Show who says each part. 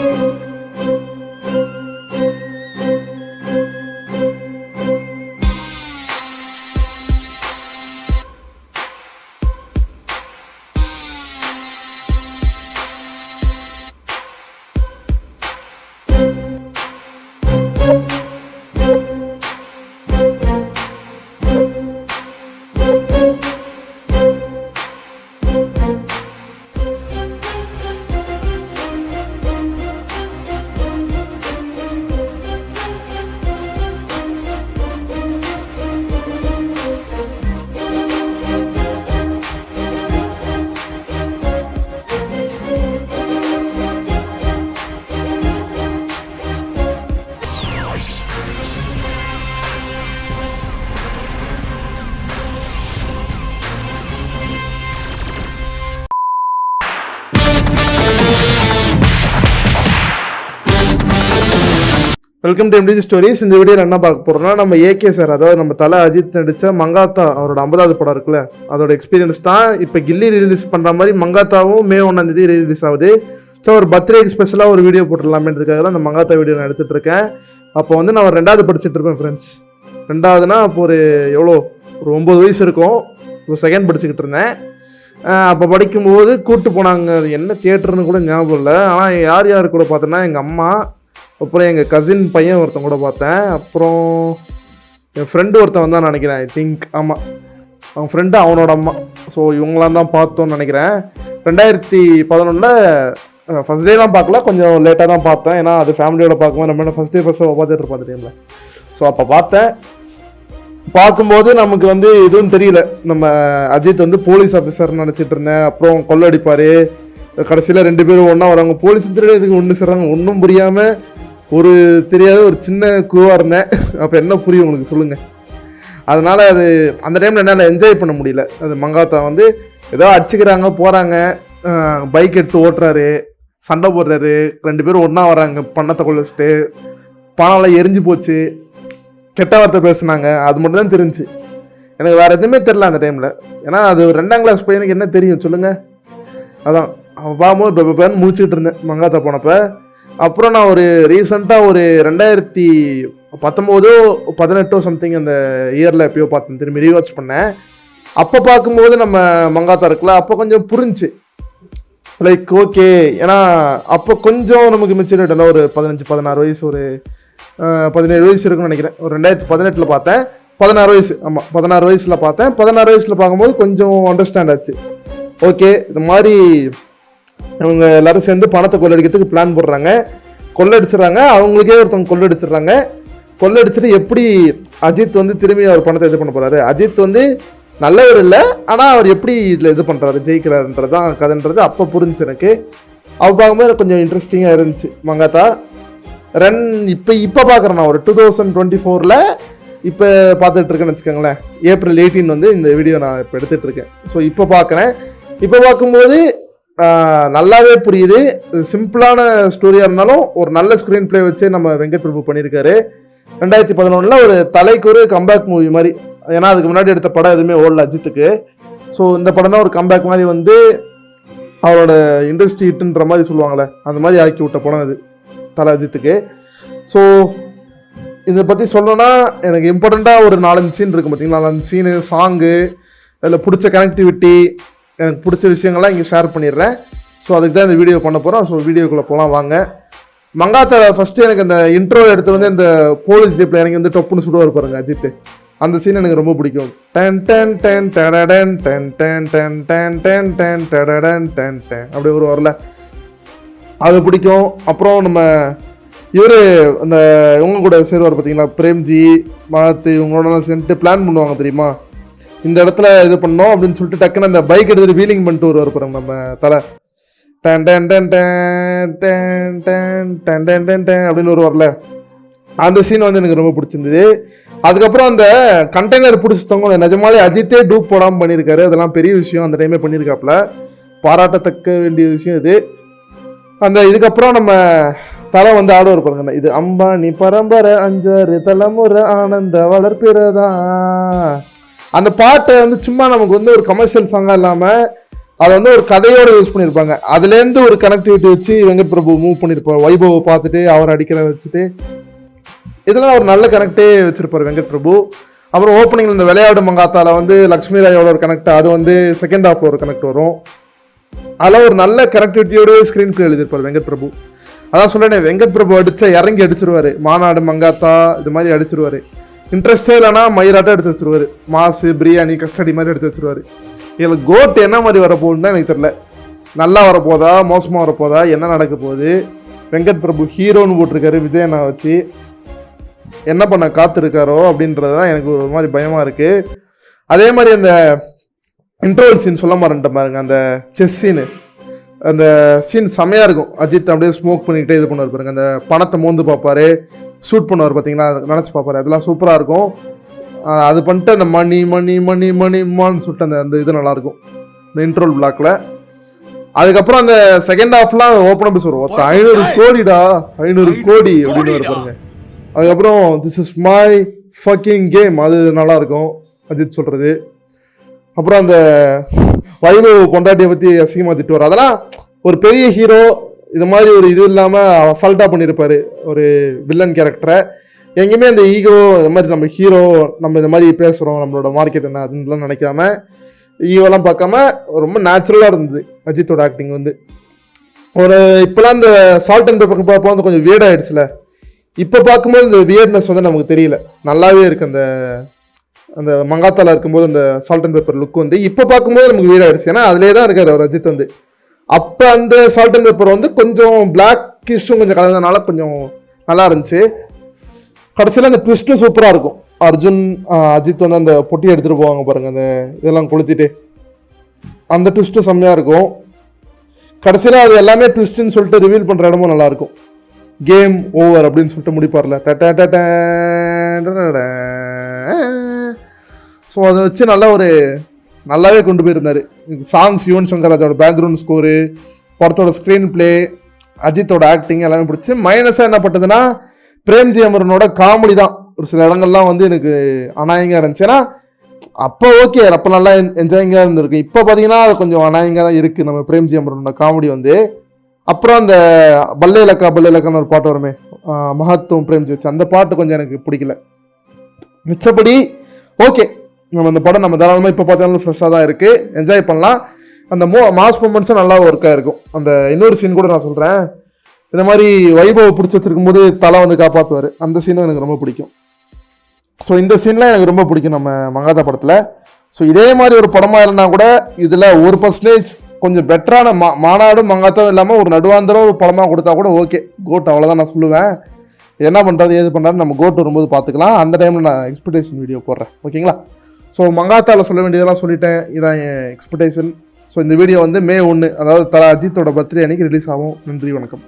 Speaker 1: thank you welcome to MTG stories இந்த வீடியோவில் என்ன பார்க்க போறோம்னா நம்ம ஏகே சார் அதாவது நம்ம தலை அஜித் நடித்த மங்காத்தா அவரோட ஐம்பதாவது படம் இருக்குல்ல அதோட எக்ஸ்பீரியன்ஸ் தான் இப்போ கில்லி ரிலீஸ் பண்ணுற மாதிரி மங்காத்தாவும் மே ஒன்றாம் தேதி ரிலீஸ் ஆகுது. ஸோ ஒரு பர்த்டே ஸ்பெஷலாக ஒரு வீடியோ போட்டுடலாமேன்றதுக்காக தான் அந்த மங்காத்தா வீடியோ நான் எடுத்துட்டு இருக்கேன். அப்போ வந்து நான் ஒரு ரெண்டாவது படிச்சுட்டு இருப்பேன் ஃப்ரெண்ட்ஸ் ரெண்டாவதுனா அப்போ ஒரு எவ்வளோ? ஒரு ஒம்பது வயசு இருக்கும். இப்போ செகண்ட் படிச்சுக்கிட்டு இருந்தேன். அப்போ படிக்கும்போது கூப்பிட்டு போனாங்க. அது என்ன தியேட்டர்னு கூட ஞாபகம் இல்லை. ஆனால் யார் யார் கூட பார்த்தோன்னா எங்கள் அம்மா அப்புறம் எங்கள் கசின் பையன் ஒருத்தன் கூட பார்த்தேன். அப்புறம் என் ஃப்ரெண்டு ஒருத்தன் வந்தான் நினைக்கிறேன் ஐ திங்க் ஆமாம் அவன் ஃப்ரெண்டு அவனோட அம்மா. ஸோ இவங்களாம் தான் பார்த்தோன்னு நினைக்கிறேன். ரெண்டாயிரத்தி பதினொன்றில் ஃபஸ்ட் டேலாம் பார்க்கல. கொஞ்சம் லேட்டாக தான் பார்த்தேன். ஏன்னா அது ஃபேமிலியோட பார்க்கும்போது நம்ம என்ன ஃபஸ்ட் டே ஃபஸ்ட் பார்த்துட்டு இருப்போம் அந்த டைமில் ஸோ அப்போ பார்த்தேன். பார்க்கும்போது நமக்கு வந்து எதுவும் தெரியல. நம்ம அஜித் வந்து போலீஸ் ஆஃபீஸர்னு நினச்சிட்டு இருந்தேன். அப்புறம் கொள்ளடிப்பார் கடைசியில் ரெண்டு பேரும் ஒன்றா வராங்க. போலீஸ் திருட இதுக்கு ஒன்று சேர்றாங்க ஒன்றும் புரியாமல் ஒரு தெரியாத ஒரு சின்ன குருவாக இருந்தேன். அப்போ என்ன புரியும் உங்களுக்கு சொல்லுங்கள் அதனால் அது அந்த டைமில் என்னால் என்ஜாய் பண்ண முடியல. அது மங்காத்தா வந்து ஏதோ அடிச்சுக்கிறாங்க போகிறாங்க பைக் எடுத்து ஓட்டுறாரு. சண்டை போடுறாரு. ரெண்டு பேரும் ஒன்றா வராங்க. பணத்தை கொள்ளிச்சிட்டு பணம்லாம் எரிஞ்சு போச்சு. கெட்ட வார்த்தை பேசுனாங்க. அது மட்டும் தான் தெரிஞ்சு. எனக்கு வேறு எதுவுமே தெரில அந்த டைமில் ஏன்னா அது ரெண்டாம் கிளாஸ் பையனுக்கு என்ன தெரியும்? சொல்லுங்கள் அதான். அவன் பார்க்கும்போது இப்போ பேன்னு இருந்தேன் மங்காத்தா போனப்போ. அப்புறம் நான் ஒரு ரீசெண்டாக ஒரு ரெண்டாயிரத்தி பத்தொம்போதோ பதினெட்டோ சம்திங் அந்த இயரில் எப்பயோ பார்த்தேன் திரும்பி ரீவாச் பண்ணேன். அப்போ பார்க்கும்போது நம்ம மங்காத்தா இருக்குல்ல அப்போ கொஞ்சம் புரிஞ்சு. லைக் ஓகே ஏன்னா அப்போ கொஞ்சம் நமக்கு மெச்சூரிட்டியில் ஒரு பதினஞ்சு பதினாறு வயசு ஒரு பதினேழு வயசு இருக்குன்னு நினைக்கிறேன். ஒரு ரெண்டாயிரத்தி பதினெட்டில் பார்த்தேன் பதினாறு வயசு ஆமாம் பதினாறு வயசில் பார்த்தேன் பதினாறு வயசில் பார்க்கும்போது கொஞ்சம் அண்டர்ஸ்டாண்ட் ஆச்சு. ஓகே இந்த மாதிரி இவங்க எல்லாரும் சேர்ந்து பணத்தை கொள்ளடிக்கிறதுக்கு பிளான் போடுறாங்க. கொள்ளடிச்சிடுறாங்க. அவங்களுக்கே ஒருத்தவங்க கொள்ளடிச்சிடுறாங்க. கொள்ளடிச்சிட்டு எப்படி அஜித் வந்து திரும்பி அவர் பணத்தை இது பண்ண போறாரு? அஜித் வந்து நல்லவர் இல்லை ஆனால் அவர் எப்படி இதில் இது பண்ணுறாரு ஜெயிக்கிறாருன்றது தான் கதைன்றது அப்போ புரிஞ்சு எனக்கு. அவ பார்க்கும்போது கொஞ்சம் இன்ட்ரெஸ்டிங்காக இருந்துச்சு. மங்காத்தா ரன் இப்போ இப்போ பார்க்குறேன் நான். ஒரு டூ தௌசண்ட் டுவெண்ட்டி ஃபோரில் இப்போ பார்த்துட்ருக்கேன்னு வச்சுக்கோங்களேன். ஏப்ரல் எயிட்டீன் வந்து இந்த வீடியோ நான் இப்போ எடுத்துகிட்ருக்கேன் ஸோ இப்போ பார்க்குறேன். இப்போ பார்க்கும்போது நல்லாவே புரியுது. சிம்பிளான ஸ்டோரியாக இருந்தாலும் ஒரு நல்ல ஸ்க்ரீன் ப்ளே வச்சு நம்ம வெங்கட் பிரபு பண்ணியிருக்காரு ரெண்டாயிரத்தி பதினொன்றில் ஒரு தலைக்கு ஒரு கம்பேக் மூவி மாதிரி. ஏன்னா அதுக்கு முன்னாடி எடுத்த படம் எதுவுமே ஓடல அஜித்துக்கு. ஸோ இந்த படம் தான் ஒரு கம்பேக் மாதிரி வந்து அவரோட இண்டஸ்ட்ரி ஹிட்டுன்ற மாதிரி சொல்லுவாங்களே அந்த மாதிரி ஆக்கி விட்ட படம் அது தலை அஜித்துக்கு. ஸோ இதை பற்றி சொல்லணும்னா எனக்கு இம்பார்ட்டண்ட்டாக ஒரு நாலஞ்சு சீன் இருக்குது பார்த்தீங்களா நாலஞ்சு சீனு சாங்கு அதில் பிடிச்ச கனெக்டிவிட்டி எனக்கு பிடிச்ச விஷயங்கள்லாம் இங்கே ஷேர் பண்ணிடுறேன். ஸோ அதுக்கு தான் இந்த வீடியோ பண்ண போகிறோம் ஸோ வீடியோக்குள்ளே போகலாம் வாங்க. மங்காத்தா ஃபஸ்ட்டு எனக்கு அந்த இன்ட்ரோ எடுத்து வந்து இந்த போலீஸ் ஜீப்பில் எனக்கு வந்து டப்புன்னு சுடுவார் பாருங்க அஜித். அந்த சீன் எனக்கு ரொம்ப பிடிக்கும். Ten ten ten ten ten ten ten ten ten ten ten ten ten. அப்படி ஒரு வரல. அது பிடிக்கும். அப்புறம் நம்ம இவர் அந்த இவங்க கூட சேருவார் பார்த்தீங்களா பிரேம்ஜி மாத்து இவங்களோட சேர்ந்துட்டு பிளான் பண்ணுவாங்க தெரியுமா? இந்த இடத்துல இது பண்ணோம் அப்படின்னு சொல்லிட்டு டக்குன்னு அந்த பைக் எடுத்துட்டு வீலிங் பண்ணிட்டு வருவார் பாருங்க நம்ம தலை. டன் டன் டன் டன் டன் டன் டன் டன் டன் அப்படின்னு ஒரு வரல. அந்த சீன் வந்து எனக்கு ரொம்ப பிடிச்சிருந்தது. அதுக்கப்புறம் அந்த கண்டெய்னர் பிடிச்சவங்க நிஜமாலே அஜித்தே டூப் போடாமல் பண்ணியிருக்காரு அதெல்லாம் பெரிய விஷயம். அந்த டைமே பண்ணியிருக்காப்புல பாராட்டத்தக்க வேண்டிய விஷயம் இது. அந்த இதுக்கப்புறம் நம்ம தலை வந்து ஆட ஒரு பாருங்க இது அம்பானி பரம்பரை அஞ்சாறு தலைமுறை ஆனந்த வளர்ப்பிறதா? அந்த பாட்டை வந்து சும்மா நமக்கு வந்து ஒரு கமர்ஷியல் சாங்காக இல்லாமல் அதை வந்து ஒரு கதையோட யூஸ் பண்ணியிருப்பாங்க. அதுலேருந்து ஒரு கனெக்டிவிட்டி வச்சு வெங்கட் பிரபு மூவ் பண்ணியிருப்பார். வைபவை பார்த்துட்டு அவர் அடிக்கிற வச்சுட்டு. இதெல்லாம் ஒரு நல்ல கனெக்டே வச்சுருப்பார் வெங்கட் பிரபு அப்புறம் ஓப்பனிங்ல இந்த விளையாடு மங்காத்தால வந்து லக்ஷ்மி ராயோட ஒரு கனெக்ட் அது வந்து செகண்ட் ஹாஃப்ல ஒரு கனெக்ட் வரும். அதெல்லாம் ஒரு நல்ல கனெக்டிவிட்டியோட ஸ்க்ரீன் பிளே எழுதியிருப்பாரு வெங்கட் பிரபு அதான் சொல்றேனே வெங்கட் பிரபு அடிச்சா இறங்கி அடிச்சிருவாரு. மாநாடு மங்காத்தா இது மாதிரி அடிச்சிருவாரு. இன்ட்ரெஸ்டே இல்லைனா மயிராட்டம் எடுத்து வச்சிருவாரு. மாசு பிரியாணி கஸ்டடி மாதிரி எடுத்து வச்சிருவாரு. இதில் கோட் என்ன மாதிரி வரப்போகுதுன்னு தான் எனக்கு தெரில நல்லா வரப்போதா? மோசமாக வரப்போதா? என்ன நடக்க போகுது? வெங்கட் பிரபு ஹீரோன்னு போட்டிருக்காரு விஜயனா வச்சு. என்ன பண்ண காத்திருக்காரோ அப்படின்றது தான் எனக்கு ஒரு மாதிரி பயமாக இருக்குது அதே மாதிரி அந்த இன்ட்ரோல் சீன் சொல்ல மாட்டேன் பாருங்க அந்த செஸ் சீனு அந்த சீன் செம்மையாக இருக்கும். அஜித் அப்படியே ஸ்மோக் பண்ணிக்கிட்டே இது பண்ணுவார் பாருங்க அந்த பணத்தை மோந்து பார்ப்பாரு. ஷூட் பண்ணுவார் பார்த்தீங்களா? நினச்சி பார்ப்பார். அதெல்லாம் சூப்பராக இருக்கும். அது பண்ணிட்டு அந்த மணி மணி மணி மணி மான்னு சொல்லிட்டு அந்த அந்த இது நல்லாயிருக்கும். இந்த இன்ட்ரோல் பிளாக்ல அதுக்கப்புறம் அந்த செகண்ட் ஹாஃப்லாம் ஓப்பன் அப் சொல்லுவோம். ஒருத்தன் ஐநூறு கோடிடா? ஐநூறு கோடி அப்படின்னு வர அதுக்கப்புறம் this is my fucking game அது நல்லா இருக்கும் அஜித் சொல்கிறது அப்புறம் அந்த வைபவ் பொண்டாட்டியை அசிங்கமாக திட்டு திட்டுவார். அதெல்லாம் ஒரு பெரிய ஹீரோ இது மாதிரி ஒரு இது இல்லாமல் அசால்ட்டாக பண்ணியிருப்பார் ஒரு வில்லன் கேரக்டரை எங்கேயுமே அந்த ஈகோ இந்த மாதிரி நம்ம ஹீரோ நம்ம இந்த மாதிரி பேசுகிறோம் நம்மளோட மார்க்கெட் என்ன அதுலாம் நினைக்காம ஈகோலாம் பார்க்காம ரொம்ப நேச்சுரலாக இருந்தது அஜித்தோட ஆக்டிங் வந்து. ஒரு இப்போலாம் இந்த சால்ட் அண்ட் பேப்பருக்கு பார்ப்போம் வந்து கொஞ்சம் weird இப்போ பார்க்கும்போது இந்த வியர்ட்னஸ் வந்து நமக்கு தெரியல. நல்லாவே இருக்கு அந்த அந்த மங்காத்தால இருக்கும்போது அந்த சால்ட் அண்ட் பேப்பர் லுக் வந்து. இப்போ பார்க்கும்போது நமக்கு வீடாயிடுச்சு ஏன்னா அதிலே தான் இருக்காரு அவர் அஜித் வந்து. அப்போ அந்த சால்ட் அண்ட் பேப்பர் வந்து கொஞ்சம் பிளாக் கிஷும் கொஞ்சம் கலந்ததுனால கொஞ்சம் நல்லா இருந்துச்சு. கடைசியில் அந்த ட்விஸ்ட்டும் சூப்பராக இருக்கும். அர்ஜுன் அஜித் வந்து அந்த பொட்டி எடுத்துகிட்டு போவாங்க பாருங்கள் அந்த இதெல்லாம் கொளுத்திட்டு. அந்த ட்விஸ்ட்டும் செம்மையாக இருக்கும். கடைசியில் அது எல்லாமே ட்விஸ்ட்டுன்னு சொல்லிட்டு ரிவீல் பண்ணுற இடமும் நல்லாயிருக்கும் கேம் ஓவர் அப்படின்னு சொல்லிட்டு முடிப்பார்ல ஸோ அதை வச்சு நல்ல ஒரு நல்லாவே கொண்டு போயிருந்தார். சாங்ஸ் யுவன் சங்கர் ராஜாவோட பேக்ரவுண்ட் ஸ்கோரு படத்தோட ஸ்க்ரீன் பிளே அஜித்தோட ஆக்டிங் எல்லாமே பிடிச்சி மைனஸாக என்ன பட்டதுன்னா பிரேம்ஜி அமரனோட காமெடி தான். ஒரு சில இடங்கள்லாம் வந்து எனக்கு அநாயகமாக இருந்துச்சு. ஏன்னா அப்போ ஓகே அப்போ நல்லா என்ஜாயிங்காக இருந்திருக்கு இப்போ பார்த்தீங்கன்னா அது கொஞ்சம் அநாயகமாக தான் இருக்குது நம்ம பிரேம்ஜி அமரனோட காமெடி வந்து. அப்புறம் அந்த பல்லே இலக்கா பல்லே இலக்கான்னு ஒரு பாட்டு வருமே மகத்துவம் பிரேம்ஜி வச்சு அந்த பாட்டு கொஞ்சம் எனக்கு பிடிக்கல. மிச்சப்படி ஓகே நம்ம அந்த படம் நம்ம தாராளமாக இப்போ பார்த்தாலும் ஃப்ரெஷ்ஷாக தான் இருக்குது என்ஜாய் பண்ணலாம். அந்த மோ மாஸ் மூமெண்ட்ஸும் நல்லா ஒர்க்காக இருக்கும். அந்த இன்னொரு சீன் கூட நான் சொல்கிறேன் இந்த மாதிரி வைபவ பிடிச்சி வச்சிருக்கும் போது தலை வந்து காப்பாற்றுவார் அந்த சீனும் எனக்கு ரொம்ப பிடிக்கும். ஸோ இந்த சீன்லாம் எனக்கு ரொம்ப பிடிக்கும் நம்ம மங்காதா படத்தில். ஸோ இதே மாதிரி ஒரு படமாக இருந்தால் கூட இதில் ஒரு பர்சன்டேஜ் கொஞ்சம் பெட்டரான மா மாநாடும் மங்காத்தாவும் இல்லாமல் ஒரு நடுவாந்தரம் ஒரு படமாக கொடுத்தா கூட ஓகே கோட் அவ்வளோதான் நான் சொல்லுவேன். என்ன பண்ணுறாரு ஏது பண்ணுறாரு நம்ம கோட் வரும்போது பார்த்துக்கலாம். அந்த டைமில் நான் எக்ஸ்பெக்டேஷன் வீடியோ போடுறேன். ஓகேங்களா ஸோ மங்காத்தாவில் சொல்ல வேண்டியதெல்லாம் சொல்லிட்டேன். இதான் என் எக்ஸ்பெக்டேஷன் ஸோ இந்த வீடியோ வந்து மே ஒன்று அதாவது தல அஜித்தோட பர்த்டே அன்னைக்கு ரிலீஸ் ஆகும். நன்றி வணக்கம்.